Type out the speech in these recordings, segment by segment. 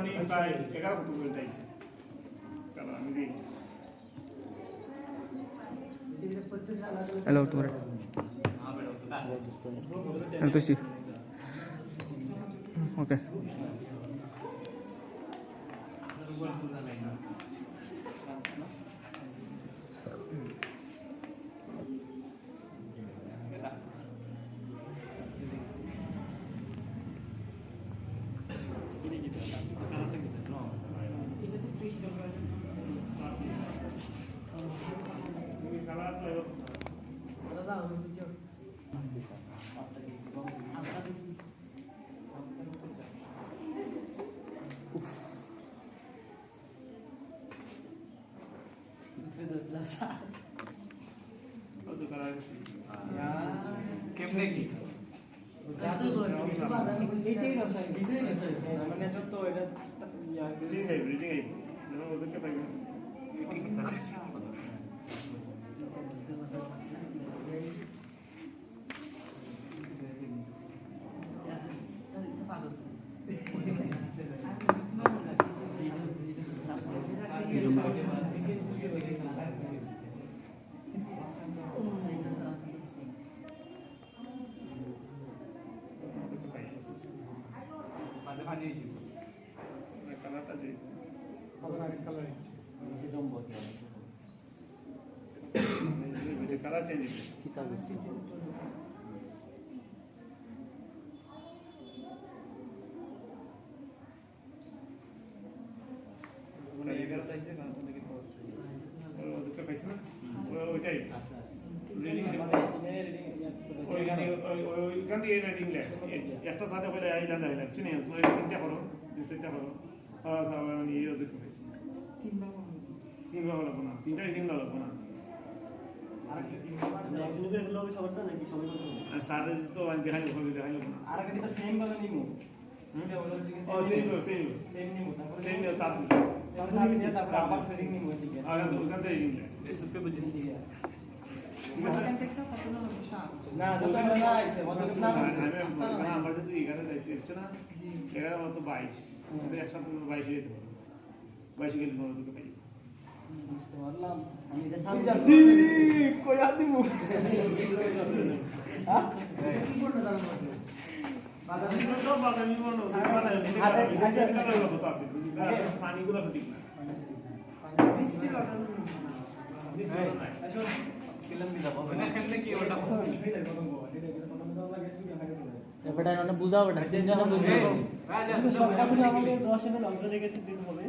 মানে প্রায় এগারো কত করে চাইছে কারণ আমি দিই হ্যালো তোমার আমি তুই ওকে কালার কেমনে কি মানে যত এটা ব্রিডিং আই ব্রিডিং আই যেন ওদেরকে পাইবে পানি পানি কালারটা যে কালার চেঞ্জ মানে এগারো চাইছে না কোন দিকে খরচ ওদেরকে পাইছে না? ও- ওইটাই রিডিং মানে ইনে রিডিং ওইখানে ওই- থেকে রিডিং লেখ একটা সাথে বলে আই জানা হইলাম চিনি তুমি তিনটা করো দুই চারটা করো মানে এই ওদেরকে পাইছে তিনবার লাগবো না তিনটা রিডিং লাগবো না আর স্যারের তো দেখাই না আর একটা সেম ভাবে? এটা নিমু তারপরে সেম তাপ তারপরে নিয়ে তারপরে আবার ট্রেডিং নিমু ঠিক আছে আর ওইখান থেকে রিডিং লেখ এসে কে বুঝিনি ঠিক আছে ঠিক আছে না যত না আইছে মত না আমি আমার যদি এগারো যাইছে হচ্ছে না এগারো মতো বাইশ। সেটা একসাথে বাইশে যেতে পারব বাইশে গেলে তোমার দুটো পাই বুঝতে পারলাম। আমি এটা আমি যাচ্ছি কই আদি মু হ্যাঁ। পানিগুলো ঠিক না। তিনজন বুঝবে কিন্তু সব কথা আমাকে 10 ml অক্সিজেন গ্যাস দিতে হবে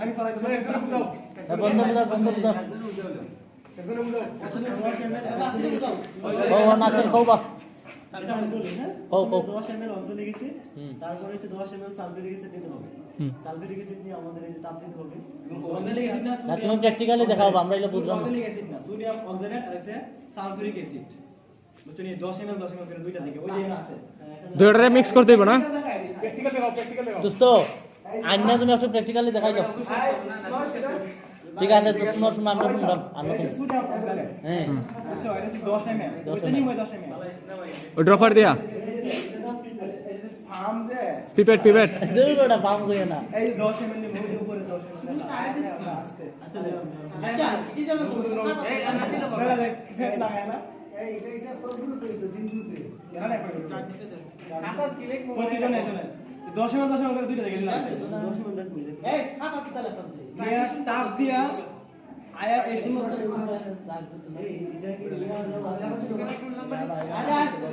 আমি ফরাই বন্ধ বুঝা বন্ধ বুঝা 10 ml ও ও নাচের কও বা বলি না কও কও 10 ml অক্সিজেন গ্যাস তারপরে হচ্ছে 10 ml সালফিউরিক অ্যাসিড দিতে হবে। সালফিউরিক অ্যাসিড নিয়ে আমাদের এই যে তাপ দিতে অক্সালিক অ্যাসিড না না তুমি প্র্যাকটিক্যালি দেখাও আমরা এগুলো বুঝলাম অক্সালিক অ্যাসিড না সোডিয়াম অক্সালেট আর আছে সালফিউরিক অ্যাসিড। বুঝছ নি? 10 ml 10 ml করে দুইটা দিকে ওই যে আছে। দুটোরে মিক্স করতে হইব না? প্র্যাকটিক্যাল দেখাও প্র্যাকটিক্যাল দেখাও। দোস্ত আইনা তুমি একটু প্র্যাকটিক্যালি দেখাই দাও। ঠিক আছে তো শুনো শুনো আমরা শুনলাম আমরা সোডিয়াম অক্সালেট হ্যাঁ। বুঝছ? এটা হচ্ছে 10 ml ওইটা নিয়ে 10 ml ওই ড্রপার দিয়া। ফার্ম যে পিপেট পিপেট দূর পাম কইও না এই 10 ml নিয়ে মুখের উপরে 10 ml আসতে আচ্ছা দেখো আচ্ছা কি জানো এই আমরা ছিল দেখ ফেট লাগায় না এই এটা কোন গ্রুপে তো তিন গ্রুপে এখানে খাতা ক্লিক প্রতিজন এখানে 10 ml 10 ml করে দুইটা দিকে লাগছে 10 ml দেন বুঝে এই হাতা কি তালে তন্ত্রে নিয়ে তাপ দিয়া আয়া এই এই এটা কি ওই থাকব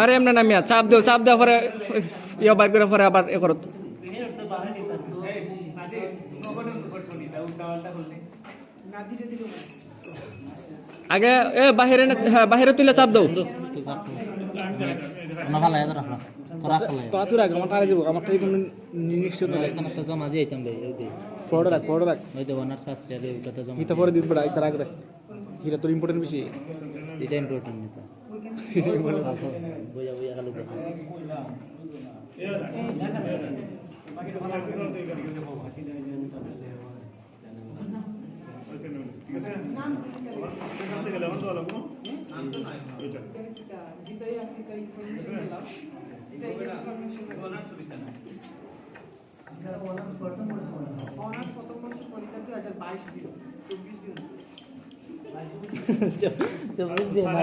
আরে এমনি নামিয়া, চাপ দেও, চাপ দেওয়া পরে, ইয়া বাইর করে পরে আবার এ করো। আগে, এ, বাহিরে হ্যাঁ বাহিরে তুলে চাপ দাও। না ভালো এত রাখলাম তো রাখলে তোরা তুই রাখ আমার কারে যাব আমার টাই কোনো নিশ্চিত এখানে তো জমা দিয়ে আইতাম ভাই ফটো রাখ ফটো রাখ। ওই যে ওনার ফার্স্ট ইয়ারে ওটাতে জমা হিতা পরে দিস বড় তার আগে রাখ। হিটা তোর ইম্পর্টেন্ট বেশি। এটা ইম্পর্টেন্ট নিতে। বইয়া বইয়া ভালো ঠিক আছে। অনার্স প্রথম বর্ষ পরীক্ষা দুই হাজার বাইশ দিন চব্বিশ দিন চব্বিশ দিয়ে না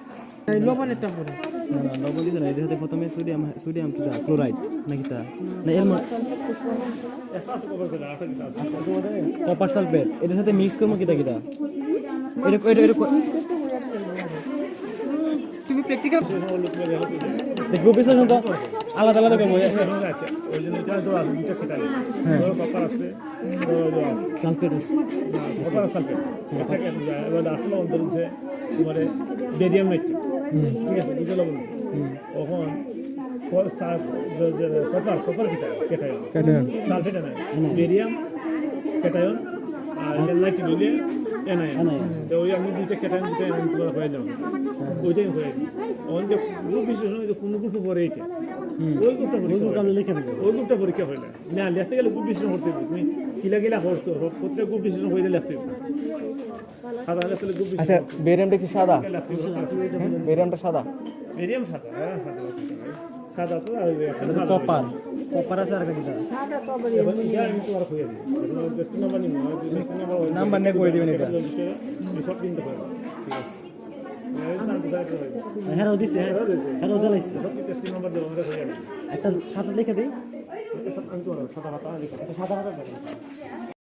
লবণেরটা পরে লবণ দিছে না এটার সাথে প্রথমে সোডিয়াম সোডিয়াম কিটা ক্লোরাইড না কিটা না এর দিতে কপার সালফেট এটার সাথে মিক্স করব কিটা কিটা এটা এটা এটা তুমি প্র্যাকটিক্যাল গ্রুপ বিশ্লেষণ তো আলাদা আলাদা করব আছে ওই জন্য এটা তো আছে। দুটো খেতে আছে ধরো কপার আছে ধরো ধরো আছে সালফেট। আছে কপার সালফেট একটা এবার আসলে অন্তর হচ্ছে তোমার বেরিয়াম নাইট্রেট ঠিক আছে দুটো লবণ তখন কপার কপার কিটা কেটায়ন সালফেট নাই বেরিয়াম কেটায়ন আর নাইট্রেট হইলে ওই আমি দুইটা কেটায়ন দুটো এনায়ন তোমার হয়ে যাও ওইটাই হয়ে অন যে গ্রুপ বিশেষ যে কোন গ্রুপে পড়ে এইটা। ওই গ্রুপটা পরীক্ষা ওই গ্রুপটা পরীক্ষা হয় না না লিখতে গেলে গ্রুপ বিশ্লেষণ করতে হবে। তুমি কিলা কিলা করছ প্রত্যেক গ্রুপ বিশ্লেষণ হয়ে লিখতে হবে। আচ্ছা বেরিয়ামটা কি সাদা? বেরিয়ামটা সাদা? মিডিয়াম সাদা হ্যাঁ সাদা। সাদা তো আর একটা ভালো কপার কপার আছে আর কিটা এবার এটা আমি তোমার হয়ে দিই বেস্ট নাম্বার নিব বেস্ট নাম্বার নাম্বার নিয়ে কই দিবেন এটা? সব কিনতে পারবে ঠিক আছে এই শান্তি থাকে হ্যাঁ দিছে হ্যাঁ দিলাইছে সব টেস্ট নাম্বার দেবো আমরা হয়ে যাবে একটা খাতা লিখে দিই আমি তোমার সাদা হাতা লিখে সাদা হাতা